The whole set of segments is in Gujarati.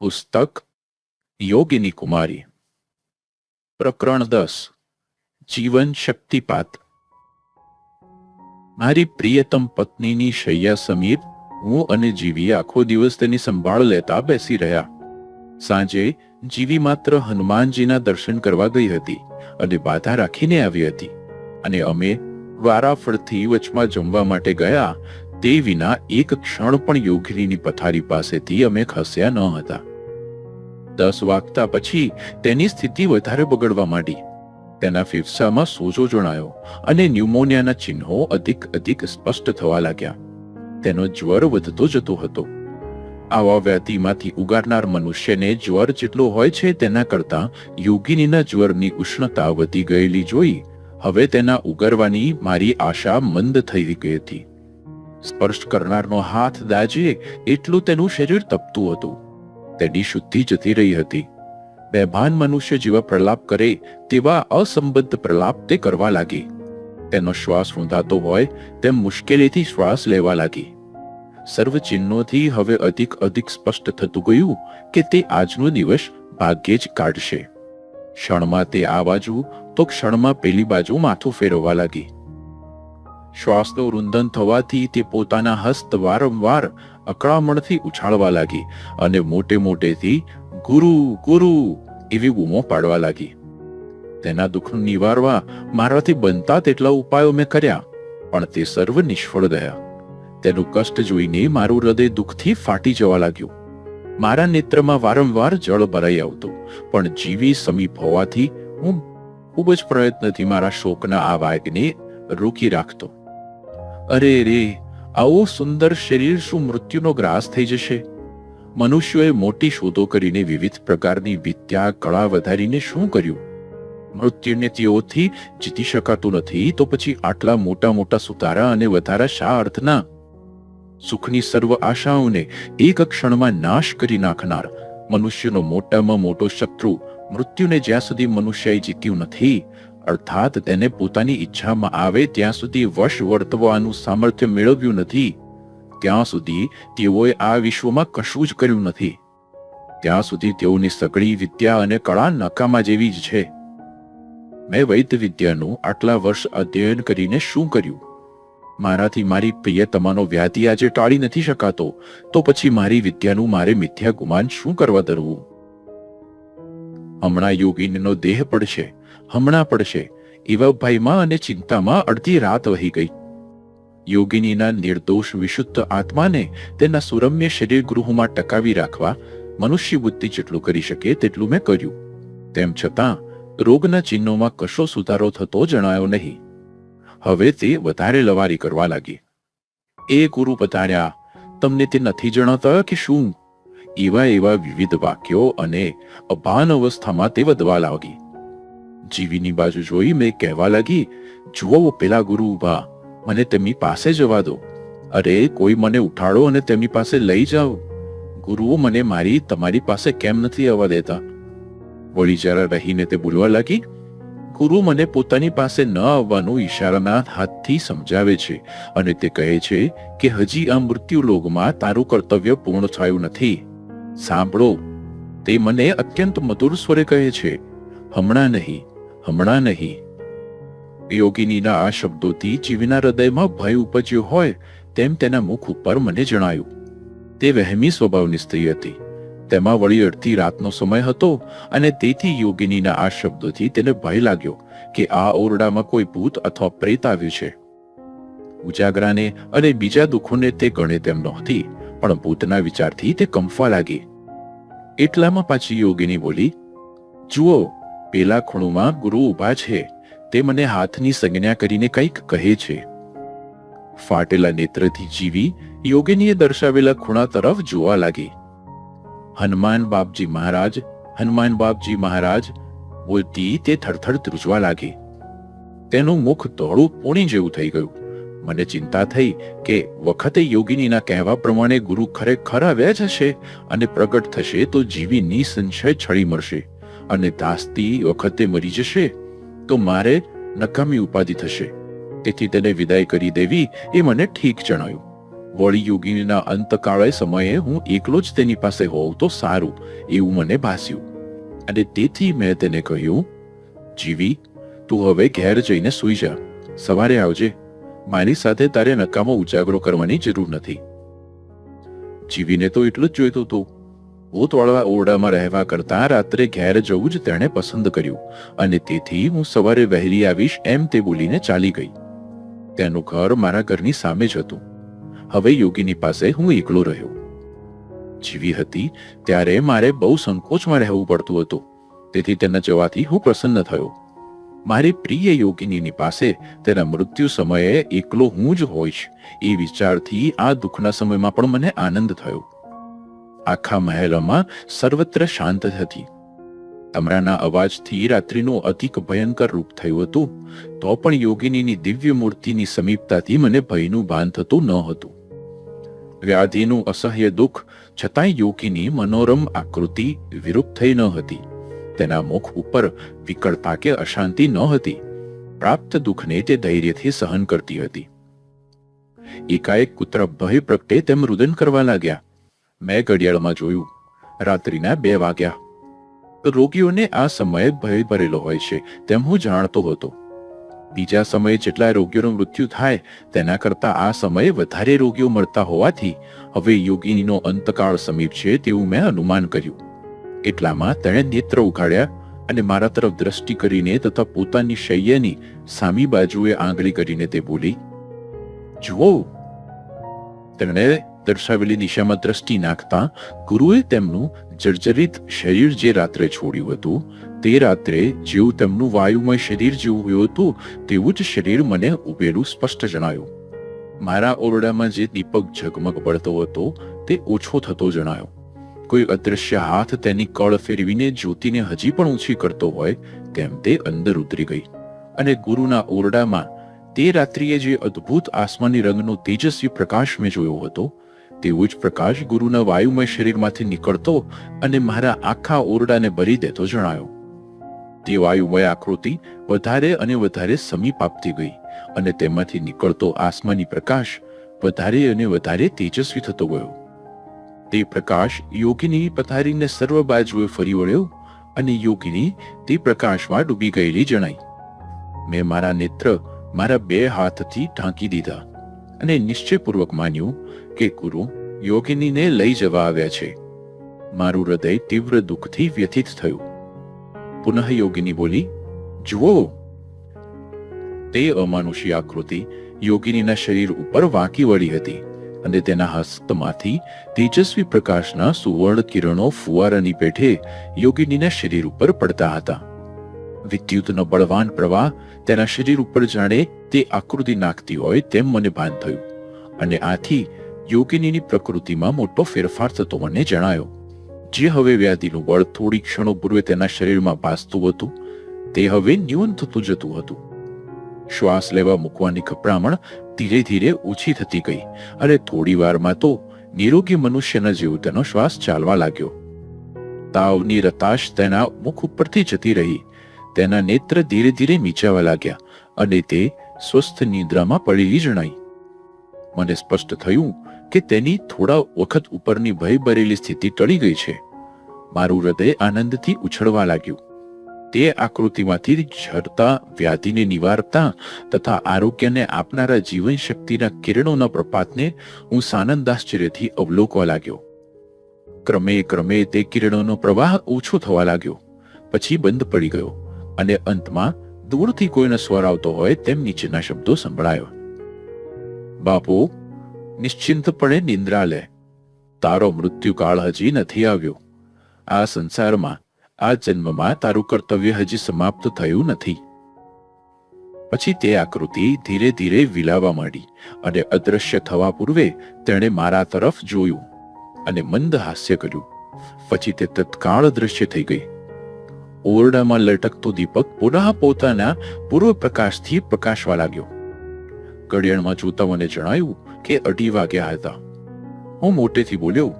પુસ્તક યોગિની કુમારી. પ્રકરણ દસ. જીવન શક્તિપાત. મારી પ્રિયતમ પત્નીની શૈયા સમીપ હું અને જીવી આખો દિવસ તેની સંભાળ લેતા બેસી રહ્યા. સાંજે જીવી માત્ર હનુમાનજીના દર્શન કરવા ગઈ હતી અને બાધા રાખીને આવી હતી. અને અમે વારાફરથી વચમાં જમવા માટે ગયા તે વિના એક ક્ષણ પણ યોગિનીની પથારી પાસેથી અમે ખસ્યા ન હતા. દસ વાગતા પછી તેની સ્થિતિ વધારે બગડવા માંડી. તેના ફેફસામાં સોજો જણાયો અને ન્યુમોનિયાના ચિહ્નો અધિક અધિક સ્પષ્ટ થવા લાગ્યા. તેનો જ્વર વધતો જતો હતો. આવા વ્યાધિમાંથી ઉગારનાર મનુષ્યને જ્વર જેટલો હોય છે તેના કરતા યોગિનીના જ્વરની ઉષ્ણતા વધી ગયેલી જોઈ હવે તેના ઉગરવાની મારી આશા મંદ થઈ ગઈ હતી. સ્પર્શ કરનારનો હાથ દાજે એટલું તેનું શરીર તપતું હતું. તેની શુદ્ધિ જતી રહી હતી. બેભાન મનુષ્ય જેવા પ્રલાપ કરે તેવા અસંબદ્ધ પ્રલાપ તે કરવા લાગી. તેનો શ્વાસ ઊંધાતો હોય તેમ મુશ્કેલીથી શ્વાસ લેવા લાગી. સર્વ ચિહ્નોથી હવે અધિક અધિક સ્પષ્ટ થતું ગયું કે તે આજનો દિવસ ભાગ્યે જ કાઢશે. ક્ષણમાં તે આ બાજુ તો ક્ષણમાં પેલી બાજુ માથું ફેરવવા લાગી. શ્વાસનું રૂંધન થવાથી તે પોતાના હસ્ત વારંવાર અકળામણથી ઉછાળવા લાગી અને મોટે મોટેથી ગુરુ ગુરુ એવી બૂમો પાડવા લાગી. તેના દુઃખનું નિવારવા મારાથી બનતા તેટલા ઉપાયો મેં કર્યા, પણ તે સર્વ નિષ્ફળ રહ્યા તેનું કષ્ટ જોઈને મારું હૃદય દુઃખથી ફાટી જવા લાગ્યું. મારા નેત્રમાં વારંવાર જળ ભરાઈ આવતું, પણ જીવી સમીપ હોવાથી હું ખૂબ જ પ્રયત્નથી મારા શોકના આ વાગને રોકી રાખતો. અરે રે, આવો સુંદર શરીર શું મૃત્યુનો ગ્રાસ થઈ જશે? મનુષ્યોએ મોટી શોધો કરીને વિવિધ પ્રકારની વિદ્યા, કળા વધારીને શું કર્યું? મૃત્યુને તેઓથી જીતી શકાતું નથી, તો પછી આટલા મોટા મોટા સુધારા અને વધારા શા અર્થના? સુખની સર્વ આશાઓને એક ક્ષણમાં નાશ કરી નાખનાર મનુષ્યનો મોટામાં મોટો શત્રુ મૃત્યુને જ્યાં સુધી મનુષ્યએ જીત્યું નથી અર્થાત તેને પોતાની ઈચ્છામાં આવે ત્યાં સુધી વશ વર્તવાનું સામર્થ્ય મેળવ્યું નથી. ત્યાં સુધી તેઓએ આ વિશ્વમાં કશું જ કર્યું નથી. ત્યાં સુધી તેઓની સગળી વિદ્યા અને કળા નકામા જેવી જ છે. મેં વૈદ્ય વિદ્યાનું આટલા વર્ષ અધ્યયન કરીને શું કર્યું? મારાથી મારી પ્રિયતમાનો વ્યાધિ આજે ટાળી નથી શકાતો, તો પછી મારી વિદ્યાનું મારે મિથ્યા ગુમાન શું કરવા ધરવું? હમણાં યોગીનનો દેહ પડશે. હમણાં પડશે. એવા ભયમાં અને ચિંતામાં અડધી રાત વહી ગઈ. યોગિનીના નિર્દોષ વિશુદ્ધ આત્માને તેના સુરમ્ય શરીર ગૃહમાં ટકાવી રાખવા મનુષ્ય બુદ્ધિ જેટલું કરી શકે તેટલું મેં કર્યું. તેમ છતાં, રોગના ચિહ્નોમાં કશો સુધારો થતો જણાયો નહીં. હવે તે વધારે લવારી કરવા લાગી. એ ગુરુ પધાર્યા, તમને તે નથી જણાતા કે શું? એવા એવા વિવિધ વાક્યો અને અભાન અવસ્થામાં તે વધવા લાગી. જીવીની બાજુ જોઈ મેં કહેવા લાગી, જુઓ પેલા ગુરુ ઊભા મને તેમની પાસે જવા દો. અરે, કોઈ મને ઉઠાડો અને તેમની પાસે લઈ જાઓ. ગુરુઓ મને મારી, તમારી પાસે કેમ નથી આવવા દેતા? વળી જરા રહીને તે બોલવા લાગી, ગુરુ મને પોતાની પાસે ન આવવાનું ઈશારાના હાથથી સમજાવે છે અને તે કહે છે કે હજી આ મૃત્યુ લોગમાં તારું કર્તવ્ય પૂર્ણ થયું નથી. સાંભળો, તે મને અત્યંત મધુર સ્વરે કહે છે. હમણાં નહીં હમણાં નહીં. યોગિનીના આ શબ્દોથી જીવીના હૃદયમાં ભય ઉપજ્યો હોય તેમ તેના મુખ ઉપર મને જણાયું. તે વહેમી સ્વભાવની સ્ત્રી હતી. તેમાં વળી અડધી રાતનો સમય હતો અને તેથી યોગિનીના આ શબ્દોથી તેને ભય લાગ્યો કે આ ઓરડામાં કોઈ ભૂત અથવા પ્રેત આવ્યું છે. ઉજાગરાને અને બીજા દુઃખોને તે ગણે તેમ નહોતી, પણ ભૂતના વિચારથી તે કંફવા લાગી. એટલામાં પાછી યોગિની બોલી, જુઓ પેલા ખૂણોમાં ગુરુ ઊભા છે, તે મને હાથની સંજ્ઞા કરીને કંઈક કહે છે. ફાટેલા નેત્રથી જીવી યોગિનીએ દર્શાવેલા ખૂણા તરફ જોવા લાગી. હનુમાન બાપજી મહારાજ, હનુમાન બાપજી મહારાજ, બોલતી તે થરથર ધ્રુજવા લાગી. તેનું મુખ ધોળું પોણી જેવું થઈ ગયું. મને ચિંતા થઈ કે વખતે યોગિનીના કહેવા પ્રમાણે ગુરુ ખરેખર આવ્યા જ હશે અને પ્રગટ થશે તો જીવી નિસંશય છળી મળશે. અને દાસતી વખતે મરી જશે, તો મારે નકામી ઉપાધિ થશે. તેથી તેને વિદાય કરી દેવી એ મને ઠીક જણાયું. વળી યોગીનીના અંતકાળે સમયે હું એકલો જ તેની પાસે હોઉં તો સારું, એવું મને ભાસ્યું. અને તેથી મેં તેને કહ્યું, જીવી, તું હવે ઘેર જઈને સૂઈ જા. સવારે આવજે. મારી સાથે તારે નકામો ઉજાગરો કરવાની જરૂર નથી. જીવીને તો એટલું જ જોઈતું હતું. ભૂતવાળા ઓરડામાં રહેવા કરતા રાત્રે ઘેર જવું જ તેણે પસંદ કર્યું અને તેથી હું સવારે વહેલી આવીશ એમ તે બોલીને ચાલી ગઈ. તેનું ઘર મારા ઘરની સામે જ હતું. હવે યોગીની પાસે હું એકલો રહ્યો. જીવી હતી ત્યારે મારે બહુ સંકોચમાં રહેવું પડતું હતું. તેથી તેના જવાથી હું પ્રસન્ન થયો. મારી પ્રિય યોગિનીની પાસે તેના મૃત્યુ સમયે એકલો હું જ હોઈશ એ વિચારથી આ દુઃખના સમયમાં પણ મને આનંદ થયો. આખા મહેલમાં સર્વત્ર શાંત હતી. તમરાના અવાજથી રાત્રિનું અધિક ભયંકર રૂપ થયું હતું, તો પણ યોગિનીની દિવ્ય મૂર્તિની સમીપતાથી મને ભયનું ભાન થતું ન હતું. વ્યાધિનું અસહ્ય દુઃખ છતાંય યોગીની મનોરમ આકૃતિ વિરૂપ થઈ ન હતી. તેના મુખ ઉપર વિકળતા કે અશાંતિ ન હતી. પ્રાપ્ત દુઃખને તે ધૈર્યથી સહન કરતી હતી. એકાએક કૂતરા ભય પ્રગટે તેમ રુદન કરવા લાગ્યા. મેં ઘડિયાળમાં જોયું. રાત્રિના બે વાગ્યા. રોગીઓને આ સમયે ભય ભરેલો હોય છે, તેમ હું જાણતો હતો. બીજા સમયે જેટલા રોગીઓનું મૃત્યુ થાય, તેના કરતા આ સમયે વધારે રોગીઓ મળતા હોવાથી, હવે યોગિનીનો અંતકાળ સમીપ છે તેવું મેં અનુમાન કર્યું. એટલામાં તેણે નેત્ર ઉઘાડ્યા અને મારા તરફ દ્રષ્ટિ કરીને તથા પોતાની શૈયાની સામી બાજુએ આંગળી કરીને તે બોલી, જુઓ. તેણે દર્શાવેલી દિશામાં દ્રષ્ટિ નાખતા ગુરુએ તેમનું જર્જરિત શરીર જે રાત્રે છોડ્યું હતું, તે રાત્રે જેવું તેમનું વાયુમય શરીર જેવું હોયું હતું, તેવું જ શરીર મને ઉભેલું સ્પષ્ટ જણાયું. મારા ઓરડામાં જે દીપક ઝગમગ પડતો હતો, તે ઓછો થતો જણાયો. કોઈ અદૃશ્ય હાથ તેની કળ ફેરવીને જ્યોતિને હજી પણ ઊંચી કરતો હોય, તેમ તે અંદર ઉતરી ગઈ. અને ગુરુના ઓરડામાં તે રાત્રિએ જે અદ્ભુત આસમાની રંગનો તેજસ્વી પ્રકાશ મેં જોયો હતો તેવો જ પ્રકાશ ગુરુના વાયુમય શરીરમાંથી નીકળતો અને મારા આખા ઓરડાને ભરી દેતો જણાયો. તે વાયુમય આકૃતિ વધારે અને વધારે સમીપ આપતી ગઈ અને તેમાંથી નીકળતો આસમાની પ્રકાશ વધારે અને વધારે તેજસ્વી થતો ગયો. તે પ્રકાશ યોગીની પથારીને સર્વ બાજુએ ફરી વળ્યો અને યોગીની તે પ્રકાશમાં ડૂબી ગયેલી જણાઈ. મેં મારા નેત્ર મારા બે હાથથી ઢાંકી દીધા. અને નિશ્ચયપૂર્વક માન્યું કે ગુરુ યોગિનીને લઈ જવા આવ્યા છે. મારું હૃદય તીવ્ર દુઃખથી વ્યથિત થયું. પુનઃ યોગિની બોલી, જુઓ. તે અમાનુષી આકૃતિ યોગિનીના શરીર ઉપર વાંકી વળી હતી અને તેના હસ્તમાંથી તેજસ્વી પ્રકાશના સુવર્ણ કિરણો ફુવારાની પેઠે યોગિનીના શરીર ઉપર પડતા હતા. વિદ્યુતનો બળવાન પ્રવાહ તેના શરીર ઉપર જાણે તે આકૃતિ નાખતી હોય તેમ મને ભાન થયું. અને આથી યોગિનીની પ્રકૃતિમાં મોટો ફેરફાર થતો મને જણાયો. જે હવે વ્યાધિનું બળ થોડી ક્ષણો પૂર્વે તેના શરીરમાં ભાસતું હતું, તે હવે ન્યૂન થતું જતું હતું. શ્વાસ લેવા મૂકવાની કપડામણ ધીરે ધીરે ઓછી થતી ગઈ અને થોડી વારમાં તો નિરોગી મનુષ્યના જેવું તેનો શ્વાસ ચાલવા લાગ્યો. તાવની રતાશ તેના મુખ ઉપરથી જતી રહી તેના નેત્ર ધીરે ધીરે મીચાવા લાગ્યા અને તે સ્વસ્થ નિદ્રામાં પડેલી જણાઈ. મને સ્પષ્ટ થયું કે તેની થોડા વખત ઉપરની ભય ભરેલી સ્થિતિ ટળી ગઈ છે. મારું હૃદય આનંદથી ઉછળવા લાગ્યું. તે આકૃતિમાંથી ઝરતા, વ્યાધિને નિવારતા તથા આરોગ્યને આપનારા જીવન શક્તિના કિરણોના પ્રપાતને હું સાનંદાશ્ચર્યથી અવલોકવા લાગ્યો. ક્રમે ક્રમે તે કિરણોનો પ્રવાહ ઓછો થવા લાગ્યો. પછી બંધ પડી ગયો. અને અંતમાં, દૂરથી કોઈનો સ્વર આવતો હોય તેમ નીચેના શબ્દો સંભળાયો. બાપુ, નિશ્ચિંતપણે નિંદ્રા લે. તારો મૃત્યુકાળ હજી નથી આવ્યો. આ સંસારમાં, આ જન્મમાં તારું કર્તવ્ય હજી સમાપ્ત થયું નથી. પછી તે આકૃતિ ધીરે ધીરે વિલાવા માંડી અને અદ્રશ્ય થવા પૂર્વે તેણે મારા તરફ જોયું અને મંદ હાસ્ય કર્યું. પછી તે તત્કાળ દ્રશ્ય થઈ ગઈ. ઓરડામાં લટકતો દીપક પુનઃ પોતાના પૂર્વ પ્રકાશથી પ્રકાશવા લાગ્યો. ઘડિયાળમાં જોતા મને જણાયું કે અઢી વાગ્યા હતા. હું મોટેથી બોલ્યો,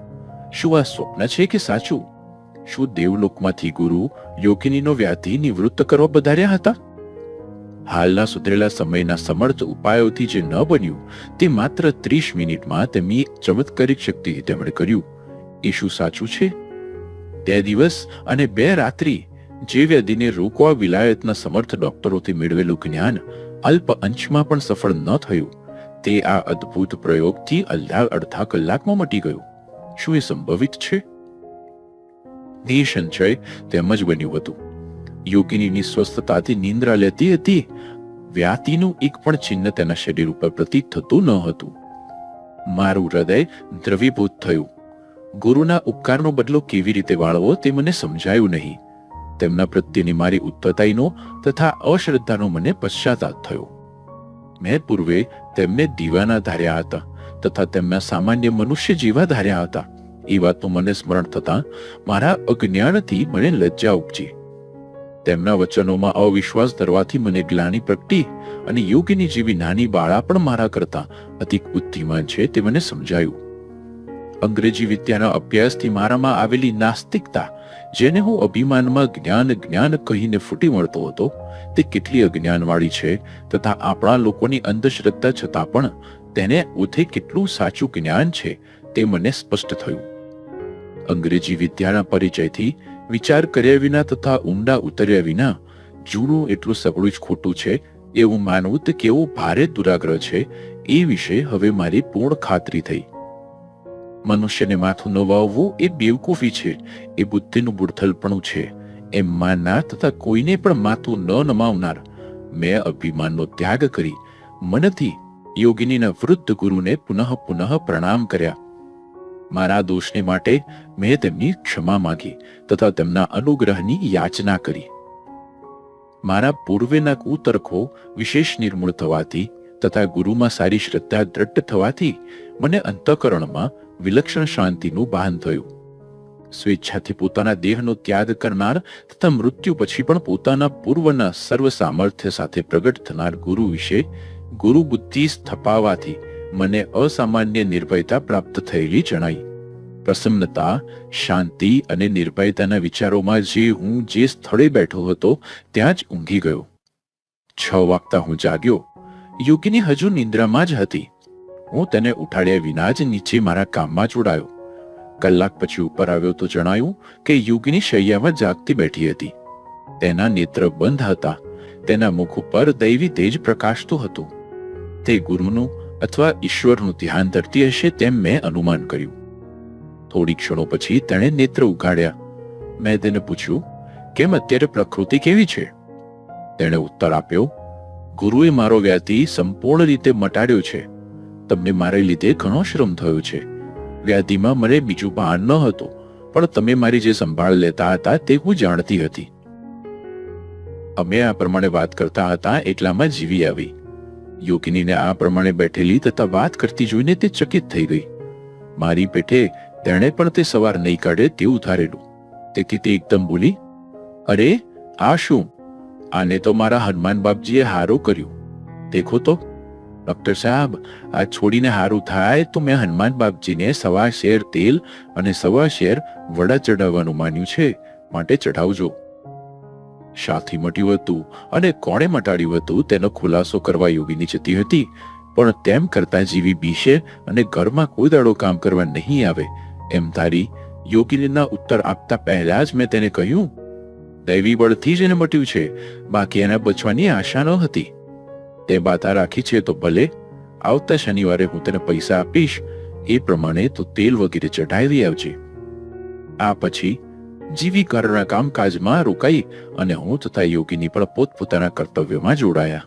શું આ સ્વપ્ન છે કે સાચું? શું દેવલોકમાંથી ગુરુ યોગિનીનો વ્યાધિ નિવૃત્ત કરવા વધાર્યા હતા? હાલના સુધરેલા સમયના સમર્થ ઉપાયોથી જે ન બન્યું, તે માત્ર ત્રીસ મિનિટમાં તેમની ચમત્કારિક શક્તિથી તેમણે કર્યું. એ શું સાચું છે? તે દિવસ અને બે રાત્રિ જે વ્યાધિને રોકવા વિલાયતના સમર્થ ડોક્ટરોથી મેળવેલું જ્ઞાન અલ્પ અંશમાં પણ સફળ ન થયું. તે આ અદ્ભુત પ્રયોગથી અલ્લાહ અડધા કલાકમાં મટી ગયું. શું એ સંભવિત છે? નિસંશય તેમ જ બન્યું હતું. યોગિનીની સ્વસ્થતાથી નિંદ્રા લેતી હતી. વ્યાતિનું એક પણ ચિહ્ન તેના શરીર ઉપર પ્રતીત થતું ન હતું. મારું હૃદય દ્રવીભૂત થયું. ગુરુના ઉપકારનો બદલો કેવી રીતે વાળવો તે મને સમજાયું નહીં. તેમના પ્રત્યેની મારી ઉત્તતાઈનો તથા અશ્રદ્ધાનો મને પશ્ચાતાપ થયો. મેં પૂર્વે તેમને દીવાના ધાર્યા હતા તથા તેમના સામાન્ય મનુષ્ય જેવા ધાર્યા હતા. એ વાતનું મને સ્મરણ થતા મારા અજ્ઞાનથી મને લજ્જા ઉપજી. તેમના વચનોમાં અવિશ્વાસ ધરવાથી મને ગ્લાની પ્રગટી અને યોગીની જેવી નાની બાળા પણ મારા કરતા અધિક બુદ્ધિમાન છે તે મને સમજાયું. અંગ્રેજી વિદ્યાના અભ્યાસથી મારામાં આવેલી નાસ્તિકતા જેને હું અભિમાનમાં જ્ઞાન જ્ઞાન કહીને ફૂટી મળતો હતો, તે કેટલી અજ્ઞાનવાળી છે તથા આપણા લોકોની અંધશ્રદ્ધા છતાં પણ તેને ઉથે કેટલું સાચું જ્ઞાન છે તે મને સ્પષ્ટ થયું. અંગ્રેજી વિદ્યાના પરિચયથી વિચાર કર્યા વિના તથા ઊંડા ઉતર્યા વિના જૂનું એટલું સગળું જ ખોટું છે એવું માનવું તે કેવો ભારે દુરાગ્રહ છે એ વિશે હવે મારી પૂર્ણ ખાતરી થઈ. મનુષ્યને માથું ન વાવવું એ બેવકૂફી છે. એ બુદ્ધિનું બુડથલપણું છે. એમ માનનાર તથા કોઈને પણ માથું ન નમાવનાર. મેં અભિમાનનો ત્યાગ કરી. મનથી યોગિનીના વૃદ્ધ ગુરુને પુનઃ પુનઃ પ્રણામ કર્યા. મારા દોષને માટે મેં તેમની ક્ષમા માંગી તથા તેમના અનુગ્રહની યાચના કરી. મારા પૂર્વેના કુતર્કો વિશેષ નિર્મૂળ થવાથી તથા ગુરુમાં સારી શ્રદ્ધા દ્રઢ થવાથી મને અંતઃકરણમાં વિલક્ષણ શાંતિનું ભાન થયું. સ્વેચ્છાથી પોતાના દેહનો ત્યાગ કરનાર તથા મૃત્યુ પછી પણ પોતાના પૂર્વના સર્વ સામર્થ્ય સાથે પ્રગટ થનાર ગુરુ વિશે ગુરુ બુદ્ધિ સ્થપાવાથી મને અસામાન્ય નિર્ભયતા પ્રાપ્ત થયેલી જણાઈ. પ્રસન્નતા, શાંતિ અને નિર્ભયતાના વિચારોમાં જે હું જે સ્થળે બેઠો હતો ત્યાં જ ઊંઘી ગયો. છ વાગતા હું જાગ્યો. યોગીની હજુ નિંદ્રામાં જ હતી. હું તેને ઉઠાડ્યા વિના જ નીચે મારા કામમાં જોડાયો કલાક પછી ઉપર આવ્યો તો જણાયું કે યુગની શૈયામાં જાગતી બેઠી હતી. તેના નેત્ર બંધ હતા. તેના મુખ ઉપર દૈવી તેજ પ્રકાશતું હતું. તે ગુરુનું અથવા ઈશ્વરનું ધ્યાન ધરતી હશે તેમ મેં અનુમાન કર્યું. થોડી ક્ષણો પછી તેણે નેત્ર ઉગાડ્યા મેં તેને પૂછ્યું, કેમ અત્યારે પ્રકૃતિ કેવી છે? તેણે ઉત્તર આપ્યો ગુરુએ મારો વ્યાધિ સંપૂર્ણ રીતે મટાડ્યો છે. તમને મારે લીધે ઘણો શ્રમ થયો છે. વ્યાધિમાં મને બીજું ભાન ન હતું, પણ તમે મારી જે સંભાળ લેતા હતા તે હું જાણતી હતી. અમે આ પ્રમાણે વાત કરતા હતા એટલામાં જીવી આવી. યોગિનીને આ પ્રમાણે બેઠેલી તથા વાત કરતી જોઈને તે ચકિત થઈ ગઈ. મારી પેઠે તેણે પણ તે સવાર નહીં કાઢે તેવું ધારેલું તેથી તે એકદમ બોલી, અરે, આ શું? આને તો મારા હનુમાન બાપજીએ હારું કર્યું. દેખો તો, ડોક્ટર સાહેબ, આ છોડીને હારું થાય તો મેં હનુમાન બાપજીને સવા શેર તેલ અને સવા શેર વડા ચઢાવવાનું માન્યું છે. માટે ચઢાવજો. શાથી મટ્યું હતું અને કોણે મટાડ્યું હતું તેનો ખુલાસો કરવા યોગીની જતી હતી. પણ તેમ કરતા જીવી બીશે અને ઘરમાં કોઈ દાડો કામ કરવા નહીં આવે. એમ ધારી યોગીનીના ઉત્તર આપતા પહેલા જ મેં તેને કહ્યું દૈવી બળથી જ એને મટ્યું છે. બાકી એના બચવાની આશા ન હતી તે બાતા રાખી છે તો ભલે. આવતા શનિવારે હું તેને પૈસા આપીશ. એ પ્રમાણે તો તેલ વગેરે ચઢાવી આવજે. આ પછી જીવિકારના કામકાજમાં રોકાઈ અને હું તથા યોગીની પણ પોતપોતાના કર્તવ્યમાં જોડાયા.